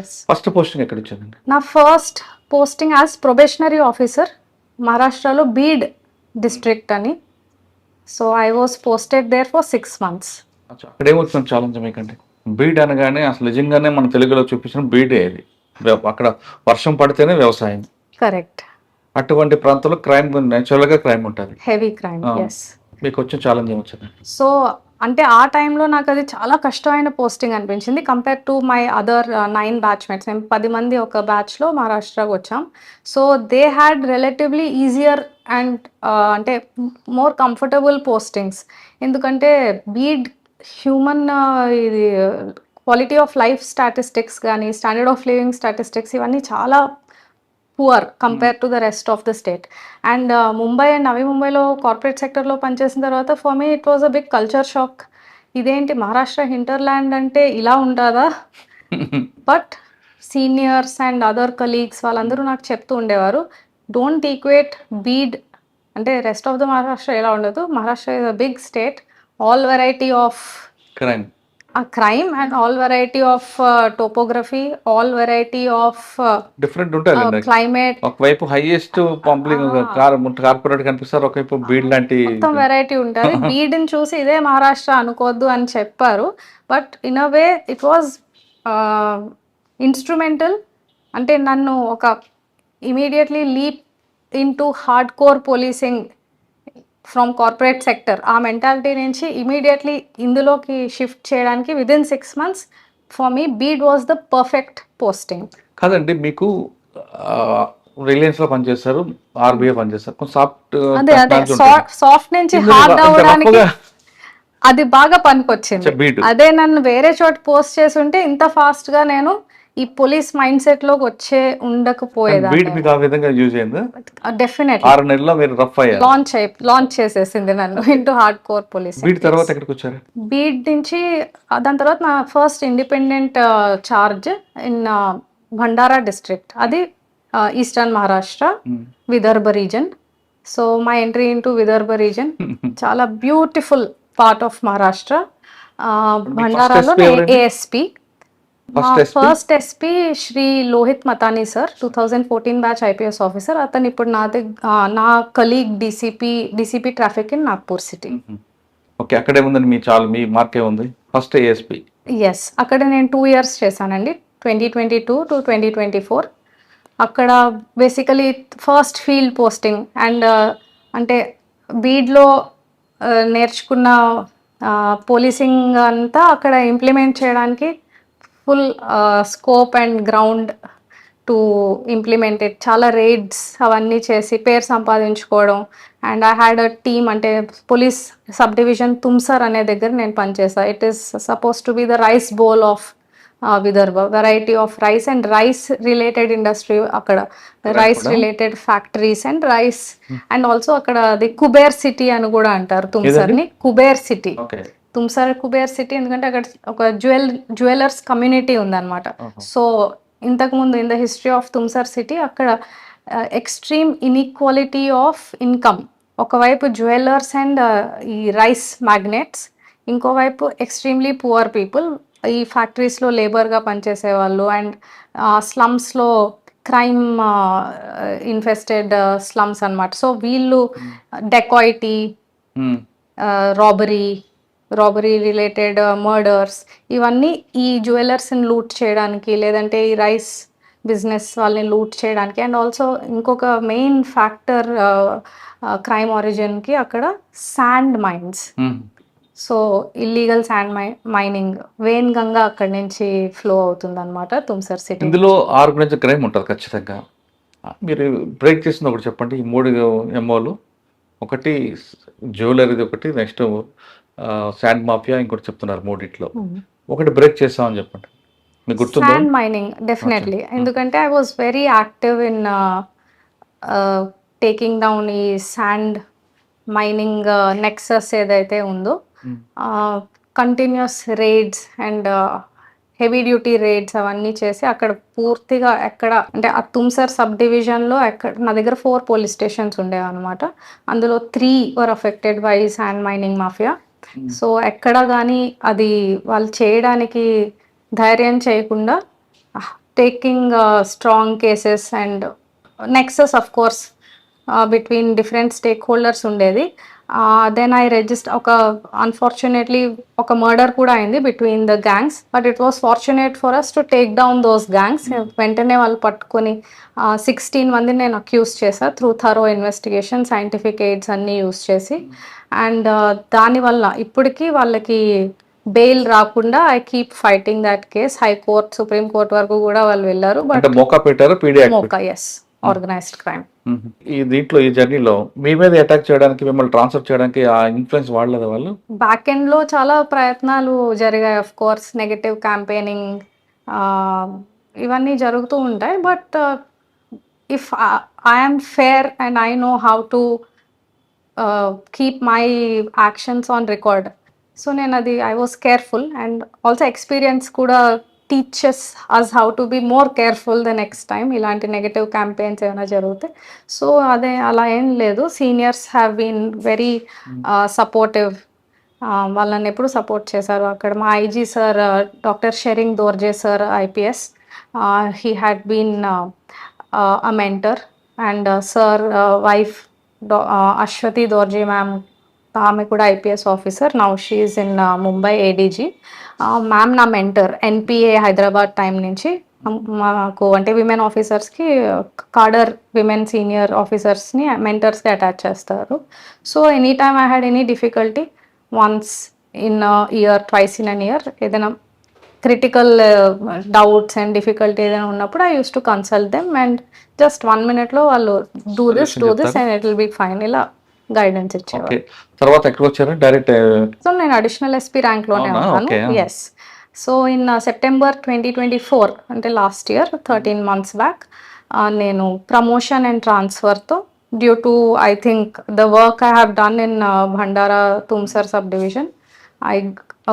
First posting ఎక్కడ ఇచ్చిందండి నా first posting as probationary officer మహారాష్ట్రలో బీడ్ డిస్ట్రిక్ట్ అని. So I was posted there for six months అచ్చా, అక్కడ ఏమవుతుంది ఛాలెంజ్ మీకంటే? బీడ్ అనగానే అసలు నిజంగానే మన తెలుగులో చూపించిన బీడే అది. వ్య- అక్కడ వర్షం పడితేనే వ్యవసాయం. కరెక్ట్ అటువంటి ప్రాంతంలో క్రైమ్గా క్రైమ్ ఉంటుంది. హెవీ క్రైమ్ మీకు వచ్చిన ఛాలెంజ్ ఏమొచ్చింది? సో అంటే ఆ టైంలో నాకు అది చాలా కష్టమైన పోస్టింగ్ అనిపించింది. Compare to my other nine batchmates మేము పది మంది ఒక బ్యాచ్లో మహారాష్ట్రకు వచ్చాం. So they had relatively easier and అంటే మోర్ కంఫర్టబుల్ పోస్టింగ్స్ ఎందుకంటే బీడ్ హ్యూమన్ uh, ఇది క్వాలిటీ ఆఫ్ లైఫ్ స్టాటిస్టిక్స్ కానీ స్టాండర్డ్ ఆఫ్ లివింగ్ స్టాటిస్టిక్స్ ఇవన్నీ చాలా poor compare to the rest of the state and Mumbai and Navi ముంబైలో corporate సెక్టర్లో పనిచేసిన తర్వాత for me it was a big culture shock ఇదేంటి మహారాష్ట్ర హింటర్లాండ్ అంటే ఇలా ఉంటుందా but seniors and other colleagues వాళ్ళందరూ నాకు చెప్తూ ఉండేవారు డోంట్ ఈక్వేట్ బీడ్ అంటే రెస్ట్ ఆఫ్ ద మహారాష్ట్ర ఎలా ఉండదు? Maharashtra is a big state all variety of crime crime and all variety of topography all variety of different ఉంటాయి క్లైమేట్ ఒకవైపు హైయెస్ట్ పంప్లింగ్ కార్పొరేట్ కనిపిస్తారు ఒకవైపు బీడ్ లాంటి మొత్తం వెరైటీ ఉంటుంది. బీడ్ని చూసి ఇదే మహారాష్ట్ర అనుకోవద్దు అని చెప్పారు. But in a way it was instrumental అంటే నన్ను ఒక immediately leap in to hard core policing from corporate sector ఆ మెంటాలిటీ నుంచి ఇమీడియట్లీ ఇందులోకి షిఫ్ట్ చేయడానికి within six months for me Beed was the perfect posting కాదండి మీకు రిలయన్స్లో పనిచేస్తారు ఆర్బీఐ పనిచేస్తారు సాఫ్ట్ అదే అదే సాఫ్ట్ నుంచి హార్డ్ అవ్వడానికి అది బాగా పనికొచ్చింది. అదే నన్ను వేరే చోట పోస్ట్ చేసి ఉంటే ఇంత ఫాస్ట్గా నేను ఈ పోలీస్ మైండ్ సెట్లోకి వచ్చే ఉండకపోయేదాన్ని. బీట్ మీకు ఆ విధంగా యూజ్ అయింది? డెఫినెట్లీ ఆరు నెలల్లో మీరు రఫ్ అయ్యారు. లాంచ్ చేసేసింది నన్ను into hard core police beat తర్వాత ఎక్కడికి వచ్చారు? బీడ్ నుంచి దాని తర్వాత నా first independent charge in Bhandara district అది eastern Maharashtra. Vidarbha region so my entry into Vidarbha region చాలా beautiful part of Maharashtra భండారాలో? ASP? First SP Shri Lohit Matani sir two thousand fourteen batch IPS officer అతను ఇప్పుడు నా నా colleague DCP DCP traffic in Nagpur city okay అక్కడే ఉందండి మీ చాలు మీ మార్కే ఉంది. ఫస్ట్ ఏఎస్పి ఎస్ అక్కడ నేను టూ ఇయర్స్ చేశానండి. Twenty twenty two to twenty twenty four అక్కడ basically first field posting and అంటే బీడ్లో నేర్చుకున్న పోలీసింగ్ అంతా అక్కడ ఇంప్లిమెంట్ చేయడానికి full scope and ground to implement it చాలా రేడ్స్ అవన్నీ చేసి పేరు సంపాదించుకోవడం. And I had a team అంటే పోలీస్ సబ్ డివిజన్ తుమ్సర్ అనే దగ్గర నేను పనిచేసా. It is suppose to be the rice bowl of Vidarbha. Variety of rice and rice related industry అక్కడ. Rice related factories and rice and also అక్కడ అది Kuber city అని కూడా అంటారు తుమ్సర్ని. కుబేర్ సిటీ. తుమ్సర్ కుబేర్ సిటీ ఎందుకంటే అక్కడ ఒక జ్యువెల్ జ్యువెలర్స్ కమ్యూనిటీ ఉందన్నమాట. సో ఇంతకుముందు in the history of Tumsar city అక్కడ ఎక్స్ట్రీమ్ ఇన్ఈక్వాలిటీ ఆఫ్ ఇన్కమ్. ఒకవైపు జ్యువెలర్స్ అండ్ ఈ రైస్ మ్యాగ్నెట్స్ ఇంకోవైపు ఎక్స్ట్రీమ్లీ పువర్ పీపుల్ ఈ ఫ్యాక్టరీస్లో లేబర్గా పనిచేసే వాళ్ళు అండ్ స్లమ్స్లో క్రైమ్ ఇన్ఫెస్టెడ్ స్లమ్స్ అన్నమాట. సో వీళ్ళు dacoity robbery robbery related murders ఇవన్నీ ఈ జ్యువెలర్స్ని లూట్ చేయడానికి లేదంటే ఈ రైస్ బిజినెస్ వాళ్ళని లూట్ చేయడానికి. అండ్ ఆల్సో ఇంకొక మెయిన్ ఫ్యాక్టర్ క్రైమ్ ఆరిజిన్కి అక్కడ sand mines so illegal sand my mining Wainganga అక్కడి నుంచి ఫ్లో అవుతుంది అనమాట తుమ్సర్ సిటీ ఇందులో ఆర్గనైజ్ క్రైమ్ ఉంటుంది ఖచ్చితంగా. మీరు బ్రేక్ చేసింది ఒకటి చెప్పండి. ఈ మూడు ఎంఓలు ఒకటి జ్యువెలరీది ఒకటి నెక్స్ట్ శాండ్ మాఫియా ఇంకోటి చెప్తున్నారు మూడిట్లో. ఒకటి బ్రేక్ చేస్తామని చెప్పండి. మీకు గుర్తుందా? శాండ్ మైనింగ్ డెఫినెట్లీ ఎందుకంటే I was very active in taking down ఈ శాండ్ మైనింగ్ నెక్సస్ ఏదైతే ఉందో continuous raids and heavy duty raids అవన్నీ చేసి అక్కడ పూర్తిగా ఎక్కడ అంటే ఆ తుమ్సర్ సబ్ డివిజన్లో ఎక్కడ నా దగ్గర ఫోర్ పోలీస్ స్టేషన్స్ ఉండేవి అనమాట అందులో three were affected by sand mining mafia Hmm. So ఎక్కడ కానీ అది వాళ్ళు చేయడానికి ధైర్యం చేయకుండా taking strong cases and nexus of course between different stakeholders ఉండేది. దెన్ ఐ రిజిస్టర్ ఒక అన్ఫార్చునేట్లీ ఒక మర్డర్ కూడా అయింది between the gangs but it was fortunate for us to take down those gangs వెంటనే వాళ్ళు పట్టుకొని సిక్స్టీన్ మంది నేను అక్యూజ్ చేశా through thorough investigation scientific aids అన్నీ యూస్ చేసి. అండ్ దానివల్ల ఇప్పటికీ వాళ్ళకి బెయిల్ రాకుండా I keep fighting that case high court supreme court వరకు కూడా వాళ్ళు వెళ్ళారు బట్ మోకా పెట్టారు? MCOCA yes organised crime. ఈ దీంట్లో ఈ జర్నీలో మీ మీద అటాక్ చేయడానికి మిమ్మల్ని ట్రాన్స్ఫర్ చేయడానికి ఆ ఇన్ఫ్లుయెన్స్ వాడలేదు వాళ్ళు? బ్యాక్ ఎండ్లో చాలా ప్రయత్నాలు జరిగాయి. ఆఫ్ కోర్స్ నెగటివ్ క్యాంపెయినింగ్ ఇవన్నీ జరుగుతూ ఉంటాయి. But if I'm fair and I know how to keep my actions on record so నేను అది I was careful and also experience కూడా teachers us how to be more careful the next time ఇలాంటి negative campaigns ఏమైనా జరిగితే. So అదే అలా ఏం లేదు. Seniors have been very supportive వాళ్ళని ఎప్పుడు సపోర్ట్ చేశారు? అక్కడ మా IG sir doctor Tsering Dorje sir IPS he had been a mentor and sir wife Ashwathi Dorje ma'am ఆమె కూడా IPS officer now she's in Mumbai ADG ma'am నా mentor NPA Hyderabad time నుంచి. మాకు అంటే విమెన్ ఆఫీసర్స్కి కాడర్ విమెన్ సీనియర్ ఆఫీసర్స్ని మెంటర్స్కి attach చేస్తారు. So any time I had any difficulty once in year twice in an year ఏదైనా క్రిటికల్ డౌట్స్ అండ్ డిఫికల్టీ ఏదైనా ఉన్నప్పుడు I use to consult them and just one మినిట్లో వాళ్ళు do this do this? And it will be fine ఇలా guidance ఇచ్చేవారు. తర్వాత ఎక్కడికి వచ్చారు డైరెక్ట్ సో నేను అడిషనల్ ఎస్పీ ర్యాంక్లోనే అవునా? ఉన్నాను. Yes so in September twenty twenty four అంటే last year thirteen months back నేను promotion and ట్రాన్స్ఫర్తో due to I think the work I have done in Bhandara Tumsar sub division I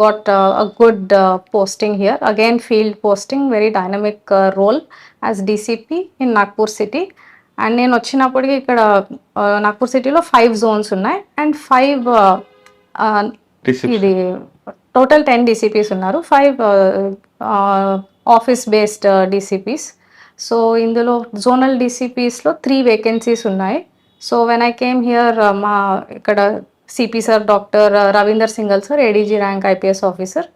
got a good posting here again field posting very dynamic role as DCP in Nagpur city and నేను వచ్చినప్పటికి ఇక్కడ నాగ్పూర్ సిటీలో five zones ఉన్నాయి. And five ఇది total ten DCPs ఉన్నారు. Five office based DCPs so ఇందులో zonal డీసీపీస్లో three vacancies ఉన్నాయి. So when I came here మా ఇక్కడ CP sir doctor Ravinder Singal sir ADG rank IPS officer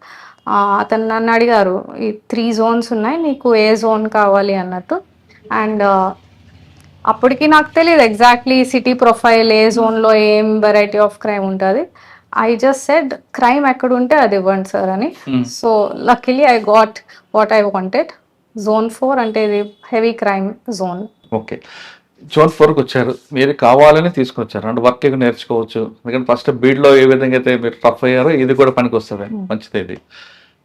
అతను నన్ను అడిగారు ఈ త్రీ జోన్స్ ఉన్నాయి నీకు ఏ జోన్ కావాలి? అన్నట్టు. అండ్ అప్పటికి నాకు తెలియదు ఎగ్జాక్ట్లీ సిటీ ప్రొఫైల్ ఏ జోన్లో ఏం వెరైటీ ఆఫ్ క్రైమ్ ఉంటుంది. ఐ జస్ట్ సెడ్ క్రైమ్ ఎక్కడ ఉంటే అది ఇవ్వండి సార్ అని. Hmm. So luckily I got what I wanted zone four అంటే ఇది heavy crime zone okay zone ఫోర్కి వచ్చారు. మీరు కావాలని తీసుకొచ్చారు. అంటే వర్క్ ఎక్కువ నేర్చుకోవచ్చు. ఎందుకంటే ఫస్ట్ బీడ్లో ఏ విధంగా అయితే మీరు టఫ్ అయ్యారో ఇది కూడా పనికి వస్తుంది. మంచిది ఇది.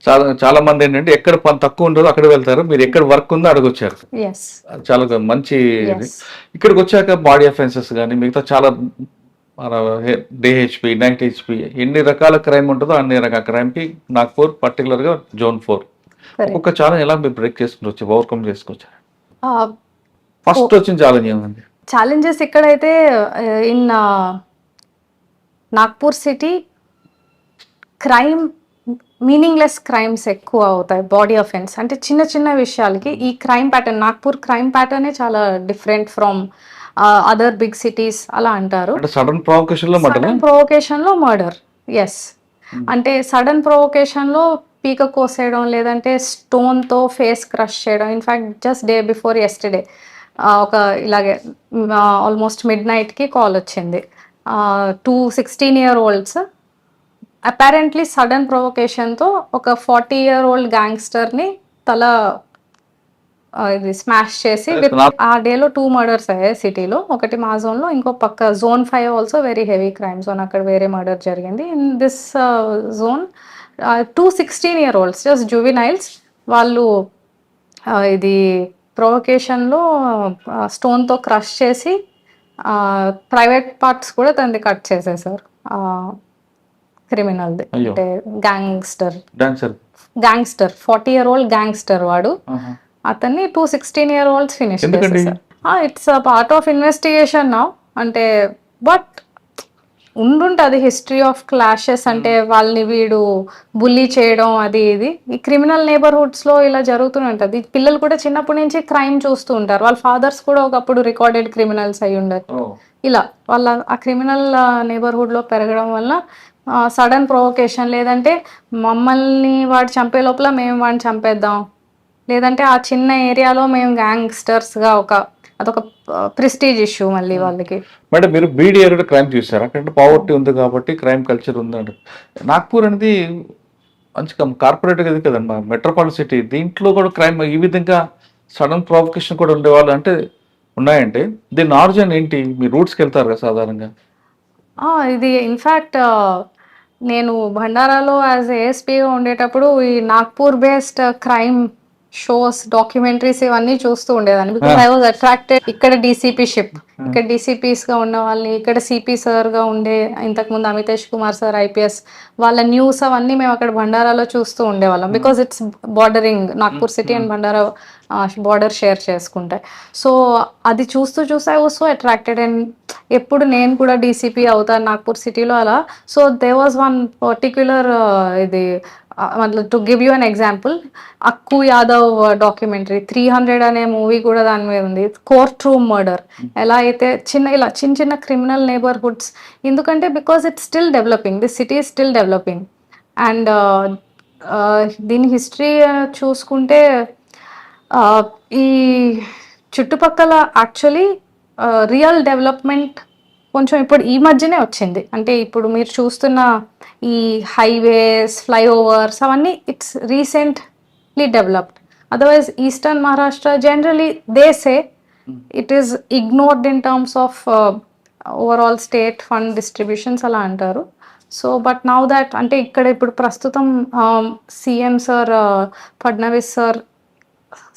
చాలా చాలా మంది ఏంటంటే ఎక్కడ పని తక్కువ ఉంటుందో అక్కడ వెళ్తారు. మీరు ఎక్కడ వర్క్ ఉందో అడగొచ్చారు చాలా మంచి ఇక్కడికి వచ్చాక బాడీ అఫెన్సెస్ కానీ మిగతా చాలా మన డిహెచ్పి నైట్ హెచ్పి ఎన్ని రకాల క్రైమ్ ఉంటుందో అన్ని రకాల క్రైమ్కి నాగ్పూర్ పర్టికులర్గా జోన్ ఫోర్. ఒక్కొక్క ఛాలెంజ్ ఎలా మీరు బ్రేక్ చేసుకుని వచ్చి ఓవర్కమ్ చేసుకొచ్చారు? ఫస్ట్ వచ్చిన ఛాలెంజ్ ఏమండి ఛాలెంజెస్ ఇక్కడైతే in Nagpur city crime meaningless crimes ఎక్కువ అవుతాయి బాడీ అఫెన్స్ అంటే చిన్న చిన్న విషయాలకి ఈ క్రైమ్ ప్యాటర్న్ నాగ్పూర్ క్రైమ్ ప్యాటర్నే చాలా different from other big cities అలా అంటారు. అంటే సడన్ ప్రావకేషన్లో మటన్ సడన్ ప్రొవోకేషన్లో మర్డర్ ఎస్ అంటే సడన్ ప్రొవోకేషన్లో పీక కోసేయడం లేదంటే స్టోన్తో ఫేస్ క్రష్ చేయడం. In fact just day before yesterday ఒక ఇలాగే ఆల్మోస్ట్ మిడ్ నైట్కి కాల్ వచ్చింది. Two sixteen year olds apparently sudden ప్రొవోకేషన్తో ఒక ఫార్టీ ఇయర్ ఓల్డ్ గ్యాంగ్స్టర్ని తల ఇది స్మాష్ చేసి with- Not- ఆ డేలో టూ మర్డర్స్ అయ్యాయి సిటీలో ఒకటి మా జోన్లో ఇంకో పక్క zone five also very heavy crime zone అక్కడ వేరే మర్డర్ జరిగింది. In this zone two sixteen year olds just juveniles వాళ్ళు ఇది ప్రొవకేషన్లో స్టోన్తో క్రష్ చేసి ప్రైవేట్ పార్ట్స్ కూడా తనది కట్ చేసేసారు. క్రిమినల్ది. అయ్యో. అంటే gangster dancer gangster forty year old gangster వాడు. అతన్ని two sixteen year olds finish? It's part of investigation నా అంటే బట్ ఉండుంటది హిస్టరీ ఆఫ్ క్లాషెస్ అంటే వాళ్ళని వీడు బుల్లీ చేయడం అది ఇది. ఈ క్రిమినల్ నేబర్హుడ్స్లో ఇలా జరుగుతూనే ఉంటది పిల్లలు కూడా చిన్నప్పటి నుంచి క్రైమ్ చూస్తూ ఉంటారు. వాళ్ళ ఫాదర్స్ కూడా ఒకప్పుడు రికార్డెడ్ క్రిమినల్స్ అయి ఉండరు ఇలా వాళ్ళ ఆ క్రిమినల్ నేబర్హుడ్లో పెరగడం వల్ల సడన్ ప్రొవోకేషన్ లేదంటే మమ్మల్ని వాడు చంపే లోపల మేము వాడిని చంపేద్దాం. లేదంటే ఆ చిన్న ఏరియాలో మేము గ్యాంగ్స్టర్స్గా ఒక అదొక ప్రెస్టీజ్ ఇష్యూ మళ్ళీ వాళ్ళకి. మేడం మీరు బీడీ క్రైమ్ చూసారు? అక్కడ పావర్టీ ఉంది కాబట్టి క్రైమ్ కల్చర్ ఉందండి నాగ్పూర్ అనేది మంచి కార్పొరేట్ ఇది కదమ్మా మెట్రోపాలిటన్ సిటీ దీంట్లో కూడా క్రైమ్ ఈ విధంగా సడన్ ప్రావకేషన్ కూడా ఉండేవాళ్ళు అంటే ఉన్నాయంటే దీని ఆరిజిన్ ఏంటి? మీ రూట్స్కి వెళ్తారు కదా సాధారణంగా. ఇది ఇన్ఫ్యాక్ట్ నేను భండారాలో యాజ్ ఏఎస్పీగా ఉండేటప్పుడు ఈ Nagpur based crime shows documentaries ఇవన్నీ చూస్తూ ఉండేదాన్ని. బికాస్ ఐ వాజ్ అట్రాక్టెడ్ ఇక్కడ డీసీపీ షిప్ ఇక్కడ DCPs గా ఉన్న వాళ్ళని ఇక్కడ సిపి గా ఉండే ఇంతకుముందు అమితేష్ కుమార్ సార్ ఐపీఎస్ వాళ్ళ న్యూస్ అవన్నీ మేము అక్కడ భండారాలో చూస్తూ ఉండేవాళ్ళం. Because it's bordering Nagpur city and Bhandara border share చేసుకుంటాయి సో అది చూస్తూ చూస్తే I was so attracted and ఎప్పుడు నేను కూడా డీసీపీ అవుతాను నాగ్పూర్ సిటీలో అలా. So there was one particular ఇది to give you an example Akku Yadav documentary three hundred అనే మూవీ కూడా దాని మీద ఉంది. కోర్ట్ రూమ్ మర్డర్ ఎలా అయితే చిన్న ఇలా చిన్న చిన్న క్రిమినల్ నేబర్హుడ్స్ ఎందుకంటే because it's still developing the city still developing and దీని హిస్టరీ uh, చూసుకుంటే uh, ఈ చుట్టుపక్కల యాక్చువల్లీ రియల్ డెవలప్మెంట్ కొంచెం ఇప్పుడు ఈ మధ్యనే వచ్చింది. అంటే ఇప్పుడు మీరు చూస్తున్న ఈ హైవేస్ ఫ్లైఓవర్స్ అవన్నీ it's recently developed otherwise eastern Maharashtra generally they say it is ignored in terms of overall state fund distributions అలా అంటారు. సో బట్ నౌ దాట్ అంటే ఇక్కడ ఇప్పుడు ప్రస్తుతం CM sir Fadnavis sir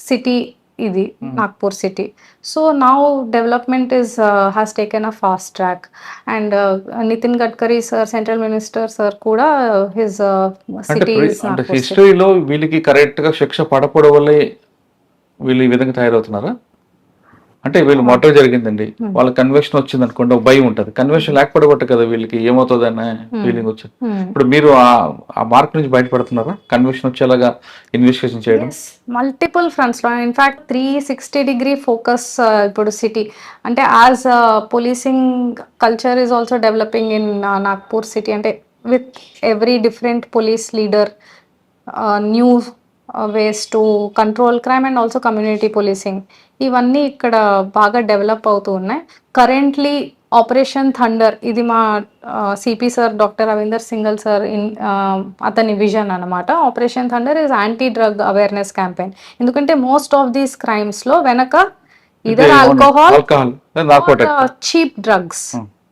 city ఇది Nagpur city so now development is has taken a fast track and Nitin Gadkari sir central minister sir కూడా his city హిస్టరీలో వీళ్ళకి కరెక్ట్గా శిక్ష పడపడం వల్లే వీళ్ళు ఈ విధంగా తయారవుతున్నారా? అంటే వీళ్ళు మర్డర్ జరిగిందండి. వాళ్ళ కన్వెక్షన్ వచ్చింది అనుకోండి ఒక భయం ఉంటది. కన్వెక్షన్ లేకపోతే కదా వీళ్ళకి ఏమవుతుంది అనే ఫీలింగ్ వచ్చింది. ఇప్పుడు మీరు ఆ- ఆ మార్క్ నుంచి బయటపడుతున్నారా? కన్వెక్షన్ వచ్చేలాగా ఇన్వెస్టిగేషన్ చేయడం? Multiple ఫ్రంట్స్లో. In fact three sixty degree focus ఇప్పుడు సిటీ అంటే as policing culture is also developing in Nagpur city అంటే with every different police leader new ways to control crime and also community policing ఇవన్నీ ఇక్కడ బాగా develop అవుతూ ఉన్నాయి. Currently operation thunder ఇది మా CP sir doctor Ravinder Singal sir in అతని vision అనమాట operation thunder is anti drug awareness campaign ఎందుకంటే మోస్ట్ ఆఫ్ దీస్ క్రైమ్స్లో వెనక ఇదర్ ఆల్కహాల్ చీప్ డ్రగ్స్.